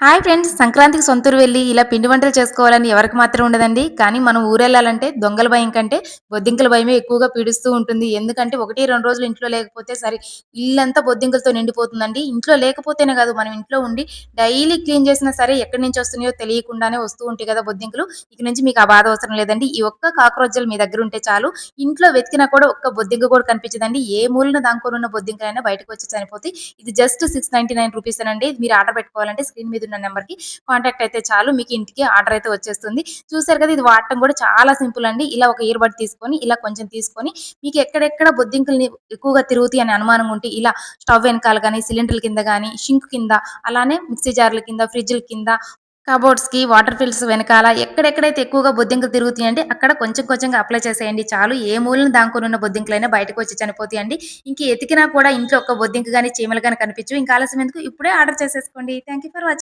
Hi friends సంక్రాంతికి సొంతూరు వెళ్ళి ఇలా పిండి వంటలు చేసుకోవాలని ఎవరికి మాత్రం ఉండదండి. కానీ మనం ఊరెళ్ళాలంటే దొంగల భయం కంటే బొద్దింకల భయమే ఎక్కువగా పీడిస్తూ ఉంటుంది. ఎందుకంటే ఒకటి రెండు రోజులు ఇంట్లో లేకపోతే సరే ఇల్లంతా బొద్దింకలతో నిండిపోతుందండి. ఇంట్లో లేకపోతేనే కాదు మనం ఇంట్లో ఉండి డైలీ క్లీన్ చేసినా సరే ఎక్కడి నుంచి వస్తున్నాయో తెలియకుండానే వస్తూ ఉంటాయి కదా బొద్దింకలు. ఇక నుంచి మీకు ఆ బాధ అవసరం లేదండి. ఈ ఒక్క కాక్రోజల్ మీ దగ్గర ఉంటే చాలు. ఇంట్లో వెతికినా కూడా ఒక్క బొద్దింక కూడా కనిపించదండి. ఏ మూలన దానికొని ఉన్న బొద్దింకలైనా బయటకు వచ్చి చనిపోతే ఇది just six ninety nine rupees అండి మీరు ఆర్డర్ పెట్టుకోవాలంటే స్క్రీన్ మీద నెంబర్ నెంబర్కి కాంటాక్ట్ అయితే చాలు. మీకు ఇంటికి ఆర్డర్ అయితే వచ్చేస్తుంది. చూసారు కదా ఇది వాడటం కూడా చాలా సింపుల్ అండి. ఇలా ఒక ఇయర్ బడ్ తీసుకొని ఇలా కొంచెం తీసుకొని మీకు ఎక్కడెక్కడ బొద్దింకల్ని ఎక్కువగా తిరుగుతాయి అని అనుమానం ఉంటే ఇలా స్టవ్ వెనకాల కానీ సిలిండర్ల కింద కానీ షింక్ కింద అలానే మిక్సీ జార్ల కింద ఫ్రిడ్జ్ల కింద కబోర్డ్స్కి వాటర్ ఫిల్స్ వెనకాల ఎక్కడెక్కడైతే ఎక్కువగా బొద్దింకలు తిరుగుతాయండి అక్కడ కొంచెం కొంచెంగా అప్లై చేసేయండి చాలు. ఏ మూలను దాంకొని ఉన్న బొద్దింకలైనా బయటకు వచ్చి చనిపోతాయండి ఇంక ఎతికినా కూడా ఇంట్లో ఒక బొద్దింక కానీ చీమలు కానీ కనిపించు ఇంకా ఆలస్యం ఎందుకు? ఇప్పుడే ఆర్డర్ చేసేసుకోండి. Thank for watching